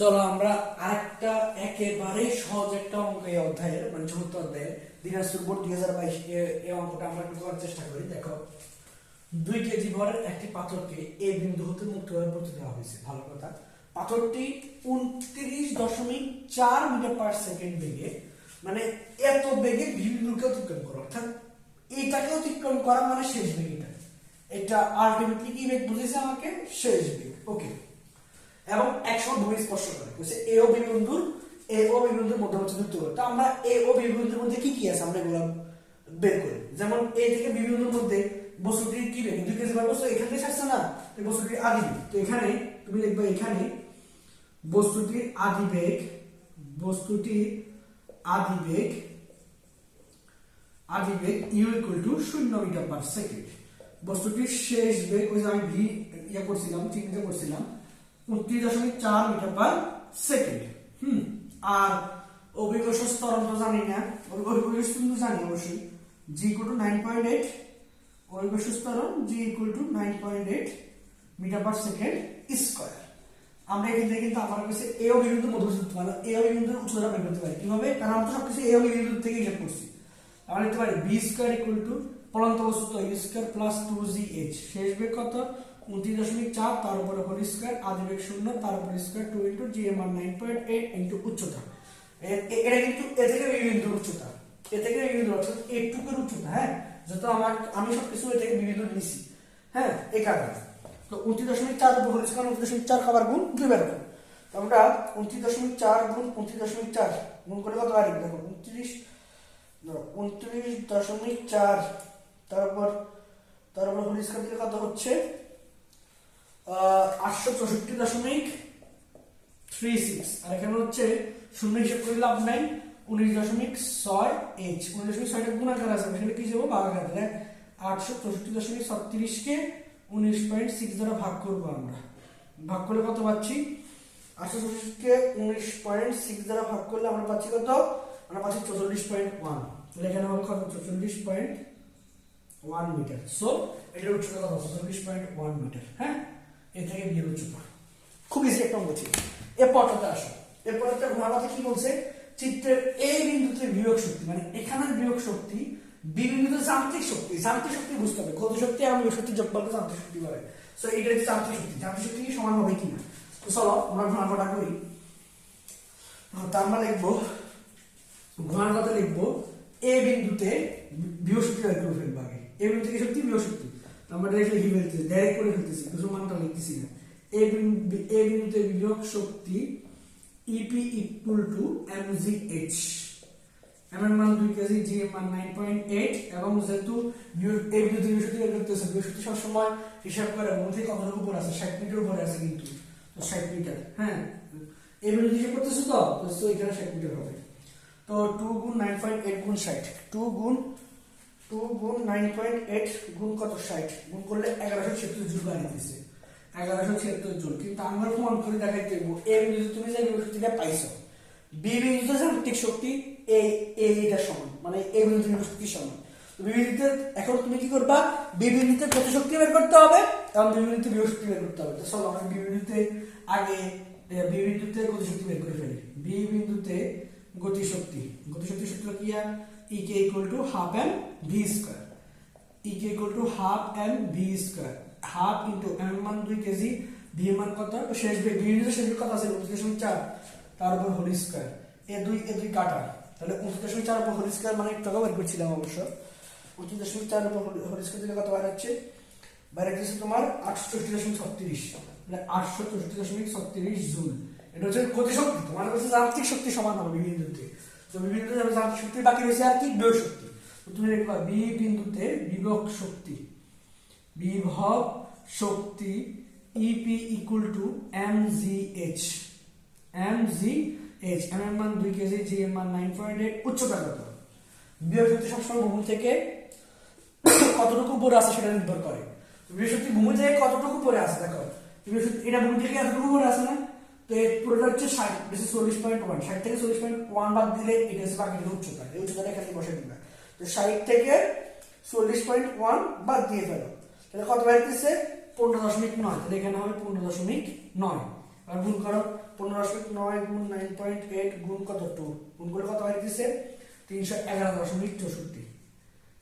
চলো আমরা আরেকটা একেবারে সহজ একটা অঙ্ক এই অধ্যায়ের মানে চতুর্থ অধ্যায়ের দিনাজপুর বোর্ড দুই হাজার বাইশ এই অঙ্কটা আমরা একটু করার চেষ্টা করি। দেখো, দুই কেজি ভরের একটি পাথরকে এ বিন্দু হতে মুক্তভাবে পড়তে দেওয়া হয়েছে। ভালো কথা। পাথরটি উনত্রিশ দশমিক চার মিটার পার সেকেন্ড বেগে মানে এত বেগে বিন্দুকে অতিক্রম করো। অর্থাৎ এইটাকে অতিক্রম করা মানে শেষ বেগ এটা এটা আলটিমেটলি কি বেগ বুঝেছে আমাকে? শেষ বেগ। ওকে এবং একশো ভূমি স্পর্শ করে। বলছে এ ও বি বিন্দুর এ ও বি বিন্দুর মধ্যবর্তী দূরত্ব। কত? তা আমরা এ ও বি বিন্দুর মধ্যে কি কি আছে আমরা এগুলো বের করি। যেমন এ থেকে বি বিন্দুর মধ্যে বস্তুটির কি বেগ দুই কেজি বস্তু এখান থেকে আসছে না বস্তুটির আদি। তো এখানে তুমি লিখবে এখানে বস্তুটির আদি বেগ, বস্তুটির আদি বেগ আদি বেগ ইউ ইকুয়াল টু শূন্য মিটার পার সেকেন্ড বস্তুটির শেষ বেগ, ওই যে আমি ভি ইয়ে করছিলাম, চিহ্নিত করছিলাম উনত্রিশ দশমিক চার মিটার পার সেকেন্ড। আর অভিকর্ষ স্তরণ তো জানি না অভিকর্ষ কিন্তু জানি অবশ্যই। G equal to nine point eight অভিকর্ষ স্তরণ G equal to nine point eight metre per second square. আমরা এখান থেকে কিন্তু আমার কাছে এ ও বিন্দু মধ্যস্থ মানে এ উচ্চতা বের করতে পারি। কীভাবে? কারণ আমরা সবকিছু এ ও বিন্দু থেকে হিসাব করছি। আমরা লিখতে পারি টু পলন্ত বস্তু square plus two G H শেষ বেগ কত? উনত্রিশ দশমিক চার, তার উপরে হোল স্কোয়ার আদি শূন্য, তার উপরে square two into G M R nine point eight into উচ্চতা। এ- এ- এটা কিন্তু এ থেকে বি বিন্দুর উচ্চতা। এ থেকে বি বিন্দুর অর্থাৎ এইটুকুর উচ্চতা হ্যাঁ? যত আমার আমি সবকিছু এ থেকে বি বিন্দু নিছি হ্যাঁ? এই কারণে। তো উনত্রিশ দশমিক চার উপর হোল স্কোয়ার উনত্রিশ দশমিক চার খাবার গুণ দুইবার গুণ। আমরা উনত্রিশ দশমিক চার গুণ উনত্রিশ দশমিক চার, গুণ করে কত পারি দেখো, উনত্রিশ উনত্রিশ দশমিক চার তারপর তারপর হোল স্কোয়ার দিলে কত হচ্ছে? আটশো চৌষট্টি দশমিক থ্রি সিক্স আর এখানে হচ্ছে শূন্য হিসেব করে লাভ নাই, উনিশ দশমিক ছয় এইচ উনিশ দশমিক ছয়টা গুণাকার আছে সেটা কি যাব? ভাগাকার তাহলে আটশো চৌষট্টি দশমিক ছত্রিশকে উনিশ পয়েন্ট সিক্স দ্বারা ভাগ করব আমরা। ভাগ করলে কত পাচ্ছি? আটশো চৌষট্টিকে উনিশ পয়েন্ট সিক্স দ্বারা ভাগ করলে আমরা পাচ্ছি কত? আমরা পাচ্ছি চৌচল্লিশ পয়েন্ট ওয়ান তাহলে এখানে হবে কত? চৌচল্লিশ পয়েন্ট ওয়ান মিটার সো এটার উচ্চতা কত? চৌচল্লিশ পয়েন্ট ওয়ান মিটার হ্যাঁ? এ থেকে উচ্চতা খুব ইজি একটা অঙ্ক ছিল এরপরটাতে আসো এরপরটা ঘোরাতে কি বলছে? চিত্রের এই বিন্দুতে বিয়োগ শক্তি মানে এখানের বিয়োগ শক্তি বি বিন্দুতে যান্ত্রিক শক্তি। যান্ত্রিক শক্তি বুঝতে হবে। গতি শক্তি বিয়োগ শক্তি যোগ করলে যান্ত্রিক শক্তি বলে। সো এইটা হচ্ছে যান্ত্রিক শক্তি। যান্ত্রিক শক্তি কি সমান হবে কিনা? তো চলো, আমরা ঘোরানোটা করি। তো আমরা লিখব ঘোরার কথা লিখব, এ বিন্দুতে বিয়োগ শক্তি বের করে এ বিন্দু থেকে শক্তি? বিয়োগ শক্তি। আমরা ডাইরেক্ট লিখে ফেলতেছি ডাইরেক্ট করে ফেলতেছি কিছু মানটা লিখতেছি না। এ বিন্দু এ বিন্দুতে বিয়োগ শক্তি EP equal to M G H M এর মান দুই কেজি জি এর মান নাইন পয়েন্ট এইট এবং যেহেতু এই বিন্দুতে বিয়োগ বের শক্তি সবসময় হিসাব করে মধ্যে কতটুকু উপর আছে? ষাট মিটার উপরে আছে কিন্তু। তো ষাট মিটার হ্যাঁ? এই বিন্দু হিসাব করতেছো তো? তো এখানে ষাট মিটার হবে। তো টু গুণ নাইন পয়েন্ট এইট গুণ ষাট টু গুণ টু গুণ নাইন পয়েন্ট এইট গুণ কত ষাট? গুণ করলে এগারোশো ছিয়াত্তর জুল বাড়িতেছে এগারোশো ছিয়াত্তর জুল কিন্তু আমরা প্রমাণ করে দেখাইতে দেবো এ বিন্দুতে তুমি যে শক্তিটা পাইছো বি বিন্দুতে যান্ত্রিক শক্তি এই এইটা সমান। মানে এ বিন্দুতে শক্তি সমান। তো এখন তুমি কি করবা? বি বিন্দুতে কত শক্তি বের করতে হবে? এবং বি বিন্দুতে বিভব শক্তি বের করতে হবে। চলো আমরা বি আগে বি বিন্দুতে গতি বের করে ফেলি? বি বিন্দুতে গতি শক্তি গতি শক্তি সূত্র কি আর? K equal to half M V square K equal to half M V square half into M মান দুই কেজি এর মান কত? শেষ বেগ ভি বিন্দু শেষ কত আছে? উনত্রিশ দশমিক চার। তার উপর হোল স্কয়ার এ দুই এ দুই কাটা। তাহলে উনত্রিশ দশমিক চার উপর হোল স্কয়ার মানে একটু বের করছিলাম অবশ্য। উনত্রিশ দশমিক চার উপর হোল স্কয়ার দিলে কত বার হচ্ছে? বাইরে হচ্ছে তোমার আটশো চৌষট্টি দশমিক ছত্রিশ। মানে আটশো চৌষট্টি দশমিক ছত্রিশ জুল। এটা হচ্ছে গতি শক্তি তোমার কাছে যান্ত্রিক শক্তি সমান হবে বি বিন্দুতে তো শক্তি বাকি রয়েছে আর কি, বিভব শক্তি। তুমি লিখবা বি বিন্দুতে বিভব শক্তি। বিভব শক্তি EP equal to M G H M G H M এর মান দুই কেজি জি এর মান নাইন পয়েন্ট এইট উচ্চতা কত? বিভব শক্তি সবসময় ভূমি থেকে কতটুকু উপরে আছে সেটা নির্ভর করে। বৃহস্পতি ভূমি থেকে কতটুকু উপরে আছে, দেখো। এটা ভূমি থেকে এতটুকু উপরে আছে না? তো এই পুরোটা হচ্ছে ষাট, বেশি চল্লিশ পয়েন্ট ওয়ান ষাট থেকে চল্লিশ পয়েন্ট ওয়ান বাদ দিলে এটা হচ্ছে বাকি উচ্চতা, এই উচ্চতাটা এখানে বসে দিবে। তো ষাট থেকে চল্লিশ পয়েন্ট ওয়ান বাদ দিয়ে ফেলো। তাহলে কত বাড়তেছে? পনেরো দশমিক নয়, তাহলে এখানে হবে পনেরো দশমিক নয়। আর গুণ করো, পনেরো দশমিক নয় গুণ নাইন পয়েন্ট এইট গুণ কত? টু গুণ করলে কত দিচ্ছে তিনশো এগারো দশমিক চৌষট্টি।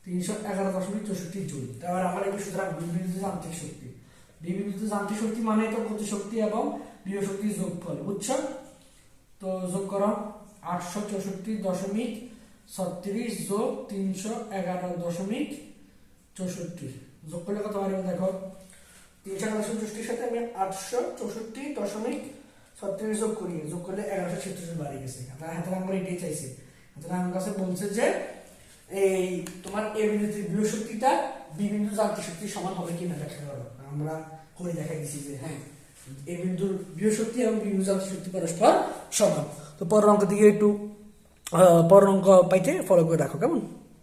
তিনশো এগারো দশমিক চৌষট্টি আমার একটু সুতরাং বিবিধ যান্ত্রিক শক্তি। বিবিধ যান্ত্রিক শক্তি মানে তো গতি শক্তি এবং বিয় শক্তির যোগফল বুঝছ? তো যোগ করো, আটশো চৌষট্টি দশমিক ছত্রিশ যোগ তিনশো এগারো দশমিক চৌষট্টি। যোগ করলে কত পারবে দেখো? তিনশো এগারো দশমিক চৌষট্টির সাথে আমি আটশো চৌষট্টি দশমিক ছত্রিশ যোগ করি, যোগ করলে এগারোশো ছেত্রিশ বাড়ি গেছে। আপনার হাতের নাম্বার এটাই চাইছে। হাতের আমার কাছে বলছে যে, এই তোমার এ বিন্দুতে বৃহস্পতিটা বিভিন্ন যান্ত্রিক শক্তির সমান হবে কিনা দেখা করো। আমরা করে দেখাই দিছি যে হ্যাঁ। এ বিন্দুর বৃহস্পতি এবং যান্ত্রিক শক্তি পরস্পর সমান। তো পরের অঙ্ক দিকে একটু পরের অঙ্ক পাইতে ফলো করে রাখো কেমন?